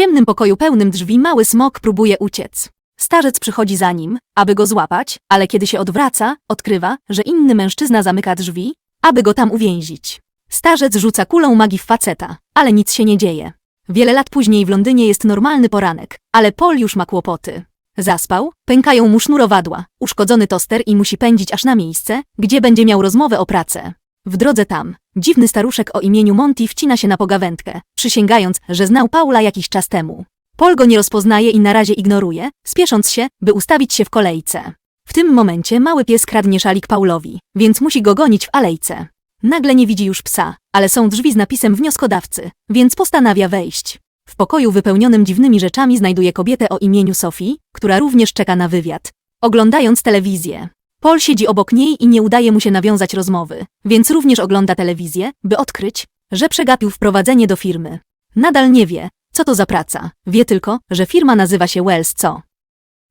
ciemnym pokoju pełnym drzwi mały smok próbuje uciec. Starzec przychodzi za nim, aby go złapać, ale kiedy się odwraca, odkrywa, że inny mężczyzna zamyka drzwi, aby go tam uwięzić. Starzec rzuca kulą magii w faceta, ale nic się nie dzieje. Wiele lat później w Londynie jest normalny poranek, ale Paul już ma kłopoty. Zaspał, pękają mu sznurowadła, uszkodzony toster i musi pędzić aż na miejsce, gdzie będzie miał rozmowę o pracę. W drodze tam, dziwny staruszek o imieniu Monty wcina się na pogawędkę, przysięgając, że znał Paula jakiś czas temu. Paul go nie rozpoznaje i na razie ignoruje, spiesząc się, by ustawić się w kolejce. W tym momencie mały pies kradnie szalik Paulowi, więc musi go gonić w alejce. Nagle nie widzi już psa, ale są drzwi z napisem wnioskodawcy, więc postanawia wejść. W pokoju wypełnionym dziwnymi rzeczami znajduje kobietę o imieniu Sophie, która również czeka na wywiad. Oglądając telewizję. Paul siedzi obok niej i nie udaje mu się nawiązać rozmowy, więc również ogląda telewizję, by odkryć, że przegapił wprowadzenie do firmy. Nadal nie wie, co to za praca. Wie tylko, że firma nazywa się Wells Co.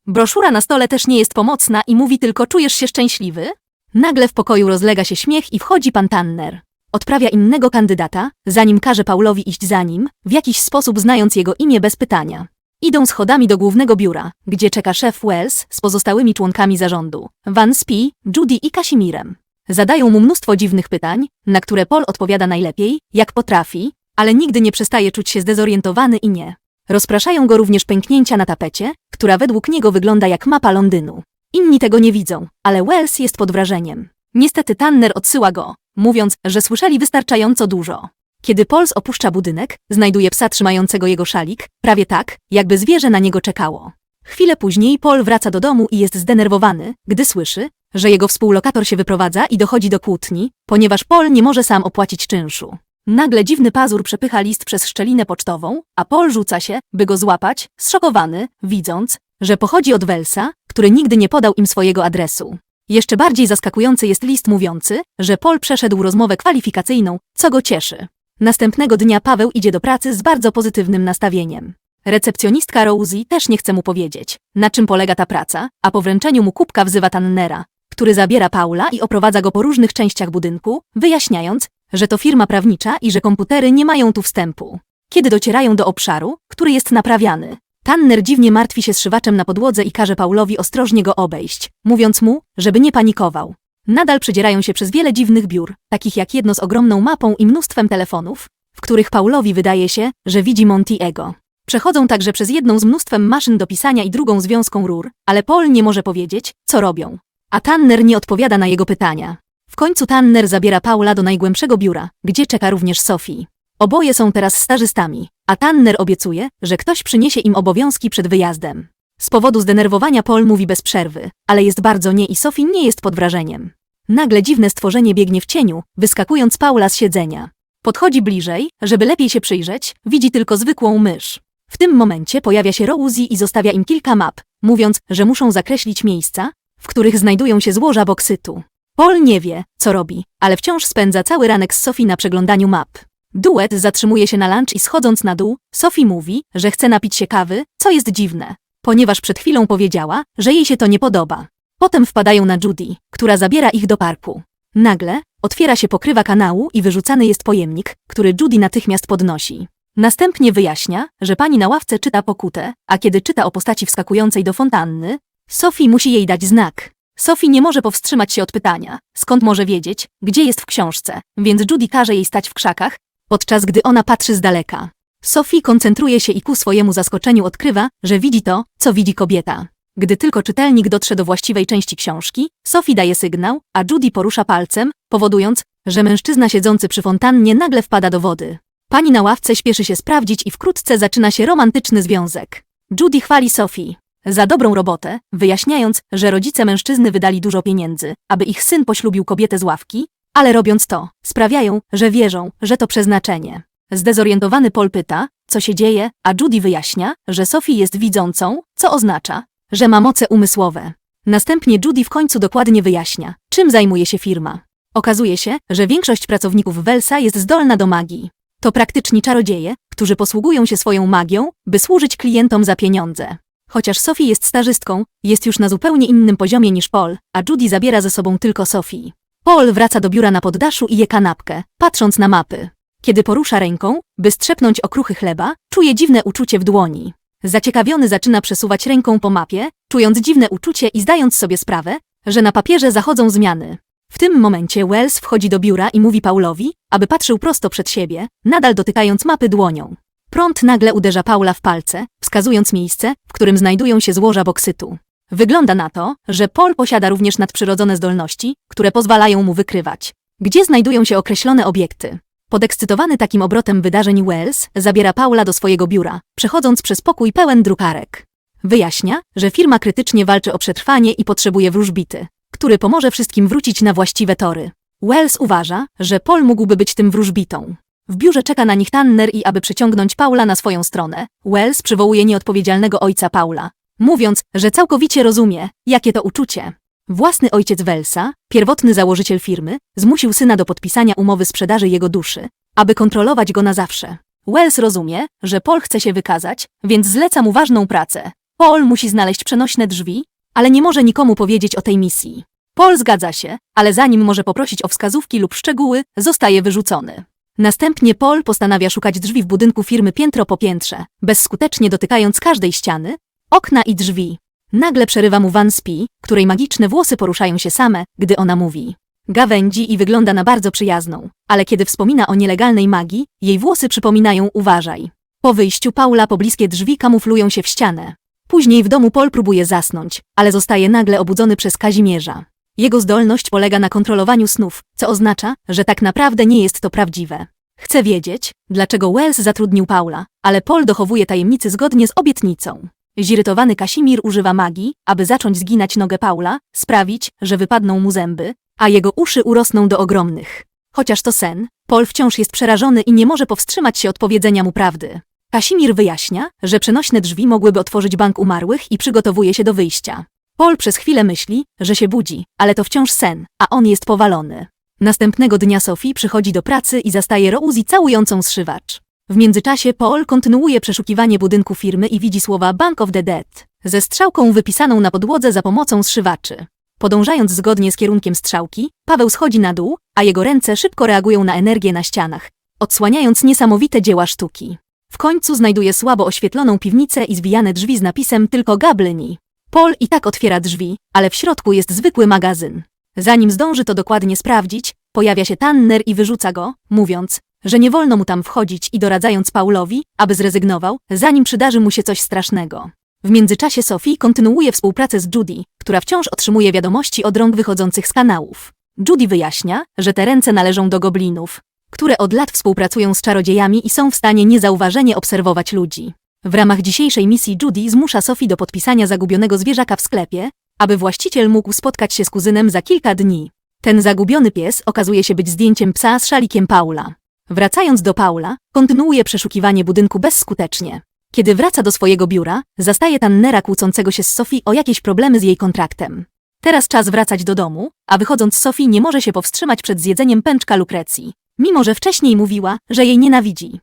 Broszura na stole też nie jest pomocna i mówi tylko czujesz się szczęśliwy? Nagle w pokoju rozlega się śmiech i wchodzi pan Tanner. Odprawia innego kandydata, zanim każe Paulowi iść za nim, w jakiś sposób znając jego imię bez pytania. Idą schodami do głównego biura, gdzie czeka szef Wells z pozostałymi członkami zarządu, Van Spee, Judy i Kasimirem. Zadają mu mnóstwo dziwnych pytań, na które Paul odpowiada najlepiej, jak potrafi, ale nigdy nie przestaje czuć się zdezorientowany i nie. Rozpraszają go również pęknięcia na tapecie, która według niego wygląda jak mapa Londynu. Inni tego nie widzą, ale Wells jest pod wrażeniem. Niestety Tanner odsyła go, mówiąc, że słyszeli wystarczająco dużo. Kiedy Pauls opuszcza budynek, znajduje psa trzymającego jego szalik, prawie tak, jakby zwierzę na niego czekało. Chwilę później Paul wraca do domu i jest zdenerwowany, gdy słyszy, że jego współlokator się wyprowadza i dochodzi do kłótni, ponieważ Paul nie może sam opłacić czynszu. Nagle dziwny pazur przepycha list przez szczelinę pocztową, a Paul rzuca się, by go złapać, zszokowany, widząc, że pochodzi od Welsa, który nigdy nie podał im swojego adresu. Jeszcze bardziej zaskakujący jest list mówiący, że Paul przeszedł rozmowę kwalifikacyjną, co go cieszy. Następnego dnia Paweł idzie do pracy z bardzo pozytywnym nastawieniem. Recepcjonistka Rosie też nie chce mu powiedzieć, na czym polega ta praca, a po wręczeniu mu kubka wzywa Tannera, który zabiera Paula i oprowadza go po różnych częściach budynku, wyjaśniając, że to firma prawnicza i że komputery nie mają tu wstępu. Kiedy docierają do obszaru, który jest naprawiany, Tanner dziwnie martwi się zszywaczem na podłodze i każe Paulowi ostrożnie go obejść, mówiąc mu, żeby nie panikował. Nadal przedzierają się przez wiele dziwnych biur, takich jak jedno z ogromną mapą i mnóstwem telefonów, w których Paulowi wydaje się, że widzi Montiego. Przechodzą także przez jedną z mnóstwem maszyn do pisania i drugą związką rur, ale Paul nie może powiedzieć, co robią. A Tanner nie odpowiada na jego pytania. W końcu Tanner zabiera Paula do najgłębszego biura, gdzie czeka również Sophie. Oboje są teraz starzystami, a Tanner obiecuje, że ktoś przyniesie im obowiązki przed wyjazdem. Z powodu zdenerwowania Paul mówi bez przerwy, ale jest bardzo nie i Sophie nie jest pod wrażeniem. Nagle dziwne stworzenie biegnie w cieniu, wyskakując Paula z siedzenia. Podchodzi bliżej, żeby lepiej się przyjrzeć, widzi tylko zwykłą mysz. W tym momencie pojawia się Rosie i zostawia im kilka map, mówiąc, że muszą zakreślić miejsca, w których znajdują się złoża boksytu. Paul nie wie, co robi, ale wciąż spędza cały ranek z Sophie na przeglądaniu map. Duet zatrzymuje się na lunch i schodząc na dół, Sophie mówi, że chce napić się kawy, co jest dziwne, ponieważ przed chwilą powiedziała, że jej się to nie podoba. Potem wpadają na Judy, która zabiera ich do parku. Nagle otwiera się pokrywa kanału i wyrzucany jest pojemnik, który Judy natychmiast podnosi. Następnie wyjaśnia, że pani na ławce czyta pokutę, a kiedy czyta o postaci wskakującej do fontanny, Sophie musi jej dać znak. Sophie nie może powstrzymać się od pytania, skąd może wiedzieć, gdzie jest w książce, więc Judy każe jej stać w krzakach, podczas gdy ona patrzy z daleka. Sophie koncentruje się i ku swojemu zaskoczeniu odkrywa, że widzi to, co widzi kobieta. Gdy tylko czytelnik dotrze do właściwej części książki, Sophie daje sygnał, a Judy porusza palcem, powodując, że mężczyzna siedzący przy fontannie nagle wpada do wody. Pani na ławce śpieszy się sprawdzić i wkrótce zaczyna się romantyczny związek. Judy chwali Sophie za dobrą robotę, wyjaśniając, że rodzice mężczyzny wydali dużo pieniędzy, aby ich syn poślubił kobietę z ławki, ale robiąc to, sprawiają, że wierzą, że to przeznaczenie. Zdezorientowany Paul pyta, co się dzieje, a Judy wyjaśnia, że Sophie jest widzącą, co oznacza, że ma moce umysłowe. Następnie Judy w końcu dokładnie wyjaśnia, czym zajmuje się firma. Okazuje się, że większość pracowników Welsa jest zdolna do magii. To praktyczni czarodzieje, którzy posługują się swoją magią, by służyć klientom za pieniądze. Chociaż Sophie jest starzystką, jest już na zupełnie innym poziomie niż Paul, a Judy zabiera ze sobą tylko Sophie. Paul wraca do biura na poddaszu i je kanapkę, patrząc na mapy. Kiedy porusza ręką, by strzepnąć okruchy chleba, czuje dziwne uczucie w dłoni. Zaciekawiony zaczyna przesuwać ręką po mapie, czując dziwne uczucie i zdając sobie sprawę, że na papierze zachodzą zmiany. W tym momencie Wells wchodzi do biura i mówi Paulowi, aby patrzył prosto przed siebie, nadal dotykając mapy dłonią. Prąd nagle uderza Paula w palce, wskazując miejsce, w którym znajdują się złoża boksytu. Wygląda na to, że Paul posiada również nadprzyrodzone zdolności, które pozwalają mu wykrywać, gdzie znajdują się określone obiekty. Podekscytowany takim obrotem wydarzeń Wells zabiera Paula do swojego biura, przechodząc przez pokój pełen drukarek. Wyjaśnia, że firma krytycznie walczy o przetrwanie i potrzebuje wróżbity, który pomoże wszystkim wrócić na właściwe tory. Wells uważa, że Paul mógłby być tym wróżbitą. W biurze czeka na nich Tanner i aby przyciągnąć Paula na swoją stronę, Wells przywołuje nieodpowiedzialnego ojca Paula, mówiąc, że całkowicie rozumie, jakie to uczucie. Własny ojciec Wellsa, pierwotny założyciel firmy, zmusił syna do podpisania umowy sprzedaży jego duszy, aby kontrolować go na zawsze. Wells rozumie, że Paul chce się wykazać, więc zleca mu ważną pracę. Paul musi znaleźć przenośne drzwi, ale nie może nikomu powiedzieć o tej misji. Paul zgadza się, ale zanim może poprosić o wskazówki lub szczegóły, zostaje wyrzucony. Następnie Paul postanawia szukać drzwi w budynku firmy piętro po piętrze, bezskutecznie dotykając każdej ściany, okna i drzwi. Nagle przerywa mu Van Spi, której magiczne włosy poruszają się same, gdy ona mówi. Gawędzi i wygląda na bardzo przyjazną, ale kiedy wspomina o nielegalnej magii, jej włosy przypominają uważaj. Po wyjściu Paula pobliskie drzwi kamuflują się w ścianę. Później w domu Paul próbuje zasnąć, ale zostaje nagle obudzony przez Kazimierza. Jego zdolność polega na kontrolowaniu snów, co oznacza, że tak naprawdę nie jest to prawdziwe. Chce wiedzieć, dlaczego Wells zatrudnił Paula, ale Paul dochowuje tajemnicy zgodnie z obietnicą. Zirytowany Kasimir używa magii, aby zacząć zginać nogę Paula, sprawić, że wypadną mu zęby, a jego uszy urosną do ogromnych. Chociaż to sen, Paul wciąż jest przerażony i nie może powstrzymać się od powiedzenia mu prawdy. Kasimir wyjaśnia, że przenośne drzwi mogłyby otworzyć bank umarłych i przygotowuje się do wyjścia. Paul przez chwilę myśli, że się budzi, ale to wciąż sen, a on jest powalony. Następnego dnia Sophie przychodzi do pracy i zastaje Rosie całującą zszywacz. W międzyczasie Paul kontynuuje przeszukiwanie budynku firmy i widzi słowa Bank of the Dead ze strzałką wypisaną na podłodze za pomocą zszywaczy. Podążając zgodnie z kierunkiem strzałki, Paweł schodzi na dół, a jego ręce szybko reagują na energię na ścianach, odsłaniając niesamowite dzieła sztuki. W końcu znajduje słabo oświetloną piwnicę i zwijane drzwi z napisem tylko Gableni. Paul i tak otwiera drzwi, ale w środku jest zwykły magazyn. Zanim zdąży to dokładnie sprawdzić, pojawia się Tanner i wyrzuca go, mówiąc, że nie wolno mu tam wchodzić i doradzając Paulowi, aby zrezygnował, zanim przydarzy mu się coś strasznego. W międzyczasie Sophie kontynuuje współpracę z Judy, która wciąż otrzymuje wiadomości od rąk wychodzących z kanałów. Judy wyjaśnia, że te ręce należą do goblinów, które od lat współpracują z czarodziejami i są w stanie niezauważenie obserwować ludzi. W ramach dzisiejszej misji Judy zmusza Sophie do podpisania zagubionego zwierzaka w sklepie, aby właściciel mógł spotkać się z kuzynem za kilka dni. Ten zagubiony pies okazuje się być zdjęciem psa z szalikiem Paula. Wracając do Paula, kontynuuje przeszukiwanie budynku bezskutecznie. Kiedy wraca do swojego biura, zastaje Tannera kłócącego się z Sophie o jakieś problemy z jej kontraktem. Teraz czas wracać do domu, a wychodząc Sophie nie może się powstrzymać przed zjedzeniem pęczka Lukrecji, mimo że wcześniej mówiła, że jej nienawidzi.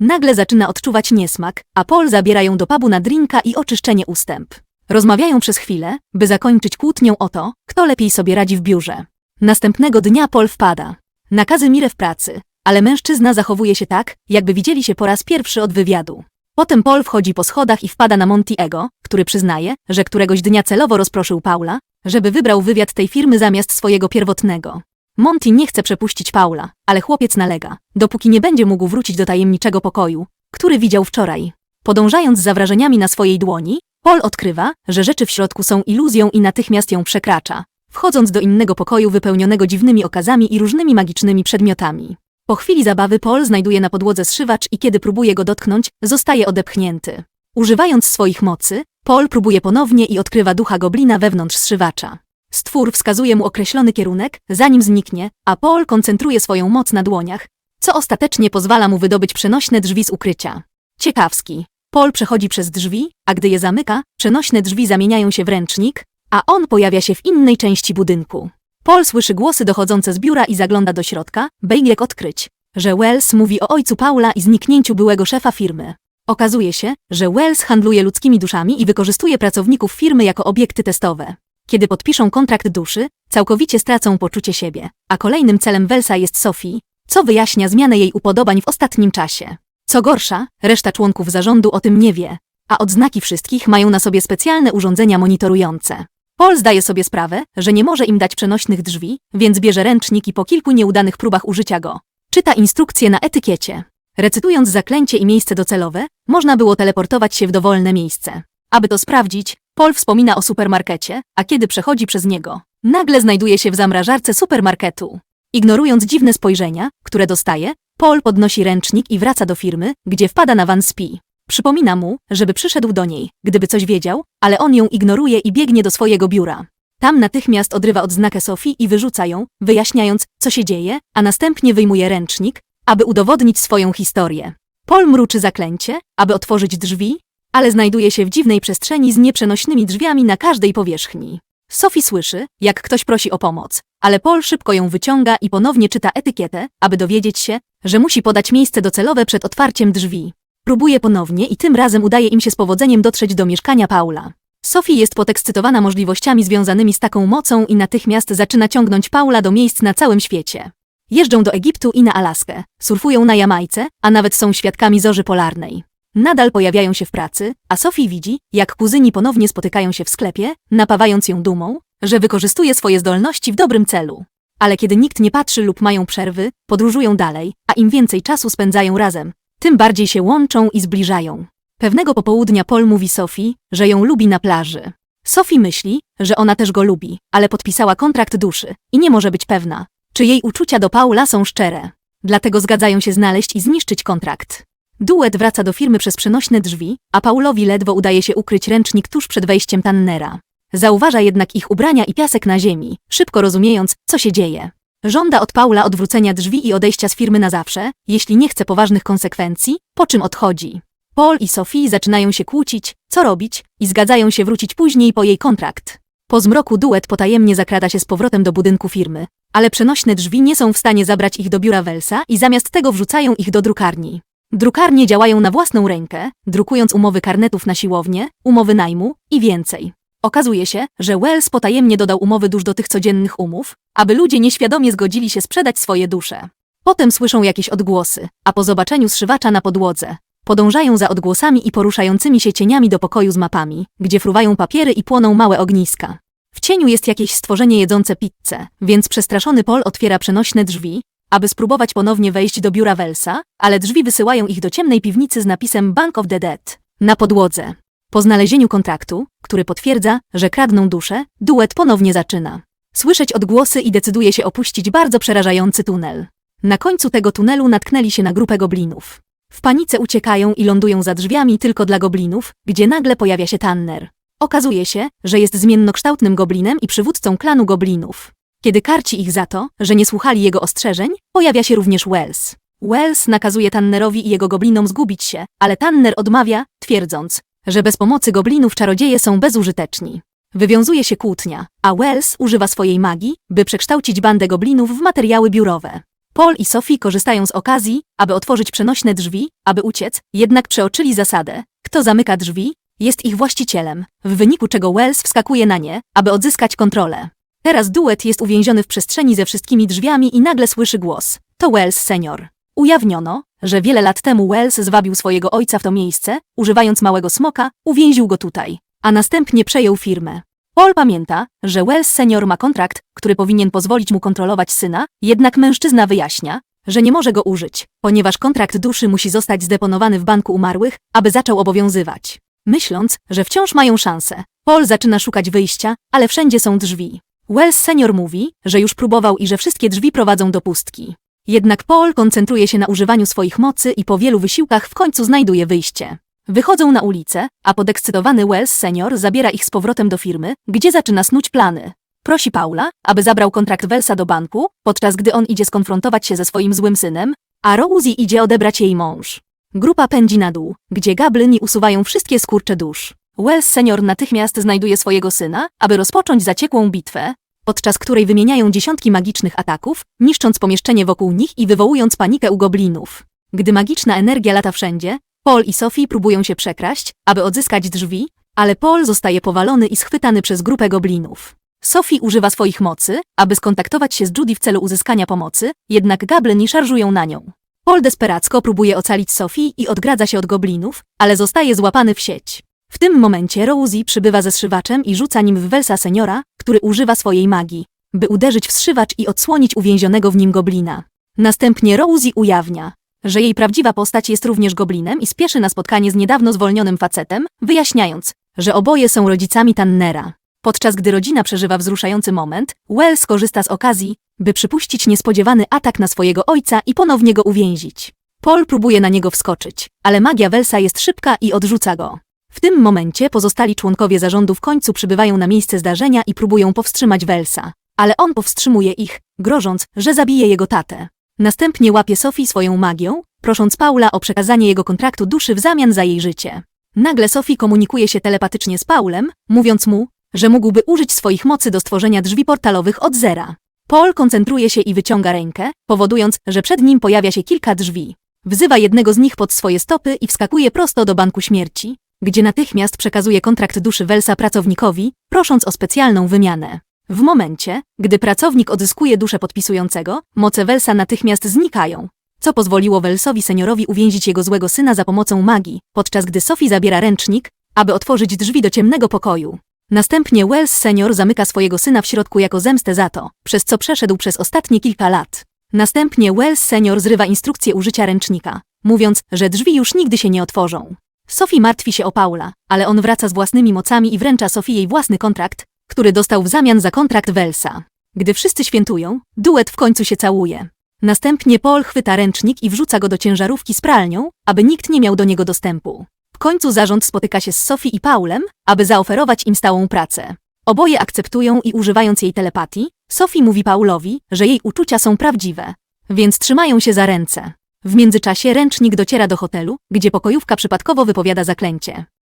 Nagle zaczyna odczuwać niesmak, a Paul zabiera ją do pubu na drinka i oczyszczenie ustęp. Rozmawiają przez chwilę, by zakończyć kłótnią o to, kto lepiej sobie radzi w biurze. Następnego dnia Paul wpada. Nakazy Mire w pracy, ale mężczyzna zachowuje się tak, jakby widzieli się po raz pierwszy od wywiadu. Potem Paul wchodzi po schodach i wpada na Montiego, który przyznaje, że któregoś dnia celowo rozproszył Paula, żeby wybrał wywiad tej firmy zamiast swojego pierwotnego. Monty nie chce przepuścić Paula, ale chłopiec nalega, dopóki nie będzie mógł wrócić do tajemniczego pokoju, który widział wczoraj. Podążając za wrażeniami na swojej dłoni, Paul odkrywa, że rzeczy w środku są iluzją i natychmiast ją przekracza, wchodząc do innego pokoju wypełnionego dziwnymi okazami i różnymi magicznymi przedmiotami. Po chwili zabawy Paul znajduje na podłodze zszywacz i kiedy próbuje go dotknąć, zostaje odepchnięty. Używając swoich mocy, Paul próbuje ponownie i odkrywa ducha goblina wewnątrz zszywacza. Stwór wskazuje mu określony kierunek, zanim zniknie, a Paul koncentruje swoją moc na dłoniach, co ostatecznie pozwala mu wydobyć przenośne drzwi z ukrycia. Ciekawski. Paul przechodzi przez drzwi, a gdy je zamyka, przenośne drzwi zamieniają się w ręcznik, a on pojawia się w innej części budynku. Paul słyszy głosy dochodzące z biura i zagląda do środka, by jak odkryć, że Wells mówi o ojcu Paula i zniknięciu byłego szefa firmy. Okazuje się, że Wells handluje ludzkimi duszami i wykorzystuje pracowników firmy jako obiekty testowe. Kiedy podpiszą kontrakt duszy, całkowicie stracą poczucie siebie, a kolejnym celem Wellsa jest Sophie, co wyjaśnia zmianę jej upodobań w ostatnim czasie. Co gorsza, reszta członków zarządu o tym nie wie, a odznaki wszystkich mają na sobie specjalne urządzenia monitorujące. Paul zdaje sobie sprawę, że nie może im dać przenośnych drzwi, więc bierze ręcznik i po kilku nieudanych próbach użycia go. Czyta instrukcje na etykiecie. Recytując zaklęcie i miejsce docelowe, można było teleportować się w dowolne miejsce. Aby to sprawdzić, Paul wspomina o supermarkecie, a kiedy przechodzi przez niego, nagle znajduje się w zamrażarce supermarketu. Ignorując dziwne spojrzenia, które dostaje, Paul podnosi ręcznik i wraca do firmy, gdzie wpada na Van Spee. Przypomina mu, żeby przyszedł do niej, gdyby coś wiedział, ale on ją ignoruje i biegnie do swojego biura. Tam natychmiast odrywa odznakę Sofii i wyrzuca ją, wyjaśniając, co się dzieje, a następnie wyjmuje ręcznik, aby udowodnić swoją historię. Paul mruczy zaklęcie, aby otworzyć drzwi, ale znajduje się w dziwnej przestrzeni z nieprzenośnymi drzwiami na każdej powierzchni. Sophie słyszy, jak ktoś prosi o pomoc, ale Paul szybko ją wyciąga i ponownie czyta etykietę, aby dowiedzieć się, że musi podać miejsce docelowe przed otwarciem drzwi. Próbuje ponownie i tym razem udaje im się z powodzeniem dotrzeć do mieszkania Paula. Sophie jest podekscytowana możliwościami związanymi z taką mocą i natychmiast zaczyna ciągnąć Paula do miejsc na całym świecie. Jeżdżą do Egiptu i na Alaskę, surfują na Jamajce, a nawet są świadkami zorzy polarnej. Nadal pojawiają się w pracy, a Sophie widzi, jak kuzyni ponownie spotykają się w sklepie, napawając ją dumą, że wykorzystuje swoje zdolności w dobrym celu. Ale kiedy nikt nie patrzy lub mają przerwy, podróżują dalej, a im więcej czasu spędzają razem, tym bardziej się łączą i zbliżają. Pewnego popołudnia Paul mówi Sophie, że ją lubi na plaży. Sophie myśli, że ona też go lubi, ale podpisała kontrakt duszy i nie może być pewna, czy jej uczucia do Paula są szczere. Dlatego zgadzają się znaleźć i zniszczyć kontrakt. Duet wraca do firmy przez przenośne drzwi, a Paulowi ledwo udaje się ukryć ręcznik tuż przed wejściem Tannera. Zauważa jednak ich ubrania i piasek na ziemi, szybko rozumiejąc, co się dzieje. Żąda od Paula odwrócenia drzwi i odejścia z firmy na zawsze, jeśli nie chce poważnych konsekwencji, po czym odchodzi. Paul i Sophie zaczynają się kłócić, co robić, i zgadzają się wrócić później po jej kontrakt. Po zmroku duet potajemnie zakrada się z powrotem do budynku firmy, ale przenośne drzwi nie są w stanie zabrać ich do biura Welsa i zamiast tego wrzucają ich do drukarni. Drukarnie działają na własną rękę, drukując umowy karnetów na siłownię, umowy najmu i więcej. Okazuje się, że Wells potajemnie dodał umowy dusz do tych codziennych umów, aby ludzie nieświadomie zgodzili się sprzedać swoje dusze. Potem słyszą jakieś odgłosy, a po zobaczeniu zszywacza na podłodze, podążają za odgłosami i poruszającymi się cieniami do pokoju z mapami, gdzie fruwają papiery i płoną małe ogniska. W cieniu jest jakieś stworzenie jedzące pizzę, więc przestraszony Paul otwiera przenośne drzwi, aby spróbować ponownie wejść do biura Welsa, ale drzwi wysyłają ich do ciemnej piwnicy z napisem Bank of the Dead na podłodze. Po znalezieniu kontraktu, który potwierdza, że kradną duszę, duet ponownie zaczyna. Słyszeć odgłosy i decyduje się opuścić bardzo przerażający tunel. Na końcu tego tunelu natknęli się na grupę goblinów. W panice uciekają i lądują za drzwiami tylko dla goblinów, gdzie nagle pojawia się Tanner. Okazuje się, że jest zmiennokształtnym goblinem i przywódcą klanu goblinów. Kiedy karci ich za to, że nie słuchali jego ostrzeżeń, pojawia się również Wells. Wells nakazuje Tannerowi i jego goblinom zgubić się, ale Tanner odmawia, twierdząc, że bez pomocy goblinów czarodzieje są bezużyteczni. Wywiązuje się kłótnia, a Wells używa swojej magii, by przekształcić bandę goblinów w materiały biurowe. Paul i Sophie korzystają z okazji, aby otworzyć przenośne drzwi, aby uciec, jednak przeoczyli zasadę, kto zamyka drzwi, jest ich właścicielem, w wyniku czego Wells wskakuje na nie, aby odzyskać kontrolę. Teraz duet jest uwięziony w przestrzeni ze wszystkimi drzwiami i nagle słyszy głos. To Wells senior. Ujawniono, że wiele lat temu Wells zwabił swojego ojca w to miejsce, używając małego smoka, uwięził go tutaj, a następnie przejął firmę. Paul pamięta, że Wells senior ma kontrakt, który powinien pozwolić mu kontrolować syna, jednak mężczyzna wyjaśnia, że nie może go użyć, ponieważ kontrakt duszy musi zostać zdeponowany w banku umarłych, aby zaczął obowiązywać. Myśląc, że wciąż mają szansę, Paul zaczyna szukać wyjścia, ale wszędzie są drzwi. Wells senior mówi, że już próbował i że wszystkie drzwi prowadzą do pustki. Jednak Paul koncentruje się na używaniu swoich mocy i po wielu wysiłkach w końcu znajduje wyjście. Wychodzą na ulicę, a podekscytowany Wells senior zabiera ich z powrotem do firmy, gdzie zaczyna snuć plany. Prosi Paula, aby zabrał kontrakt Wellsa do banku, podczas gdy on idzie skonfrontować się ze swoim złym synem, a Rosie idzie odebrać jej mąż. Grupa pędzi na dół, gdzie gablyni usuwają wszystkie skurcze dusz. Wells senior natychmiast znajduje swojego syna, aby rozpocząć zaciekłą bitwę, podczas której wymieniają dziesiątki magicznych ataków, niszcząc pomieszczenie wokół nich i wywołując panikę u goblinów. Gdy magiczna energia lata wszędzie, Paul i Sophie próbują się przekraść, aby odzyskać drzwi, ale Paul zostaje powalony i schwytany przez grupę goblinów. Sophie używa swoich mocy, aby skontaktować się z Judy w celu uzyskania pomocy, jednak gableni szarżują na nią. Paul desperacko próbuje ocalić Sophie i odgradza się od goblinów, ale zostaje złapany w sieć. W tym momencie Rosie przybywa ze zszywaczem i rzuca nim w Welsa seniora, który używa swojej magii, by uderzyć w zszywacz i odsłonić uwięzionego w nim goblina. Następnie Rosie ujawnia, że jej prawdziwa postać jest również goblinem i spieszy na spotkanie z niedawno zwolnionym facetem, wyjaśniając, że oboje są rodzicami Tannera. Podczas gdy rodzina przeżywa wzruszający moment, Wells korzysta z okazji, by przypuścić niespodziewany atak na swojego ojca i ponownie go uwięzić. Paul próbuje na niego wskoczyć, ale magia Wellsa jest szybka i odrzuca go. W tym momencie pozostali członkowie zarządu w końcu przybywają na miejsce zdarzenia i próbują powstrzymać Wellsa, ale on powstrzymuje ich, grożąc, że zabije jego tatę. Następnie łapie Sophie swoją magią, prosząc Paula o przekazanie jego kontraktu duszy w zamian za jej życie. Nagle Sophie komunikuje się telepatycznie z Paulem, mówiąc mu, że mógłby użyć swoich mocy do stworzenia drzwi portalowych od zera. Paul koncentruje się i wyciąga rękę, powodując, że przed nim pojawia się kilka drzwi. Wzywa jednego z nich pod swoje stopy i wskakuje prosto do banku śmierci, gdzie natychmiast przekazuje kontrakt duszy Welsa pracownikowi, prosząc o specjalną wymianę. W momencie, gdy pracownik odzyskuje duszę podpisującego, moce Welsa natychmiast znikają, co pozwoliło Welsowi seniorowi uwięzić jego złego syna za pomocą magii, podczas gdy Sophie zabiera ręcznik, aby otworzyć drzwi do ciemnego pokoju. Następnie Wells senior zamyka swojego syna w środku jako zemstę za to, przez co przeszedł przez ostatnie kilka lat. Następnie Wells senior zrywa instrukcję użycia ręcznika, mówiąc, że drzwi już nigdy się nie otworzą. Sophie martwi się o Paula, ale on wraca z własnymi mocami i wręcza Sophie jej własny kontrakt, który dostał w zamian za kontrakt Wellsa. Gdy wszyscy świętują, duet w końcu się całuje. Następnie Paul chwyta ręcznik i wrzuca go do ciężarówki z pralnią, aby nikt nie miał do niego dostępu. W końcu zarząd spotyka się z Sophie i Paulem, aby zaoferować im stałą pracę. Oboje akceptują i używając jej telepatii, Sophie mówi Paulowi, że jej uczucia są prawdziwe, więc trzymają się za ręce. W międzyczasie ręcznik dociera do hotelu, gdzie pokojówka przypadkowo wypowiada zaklęcie.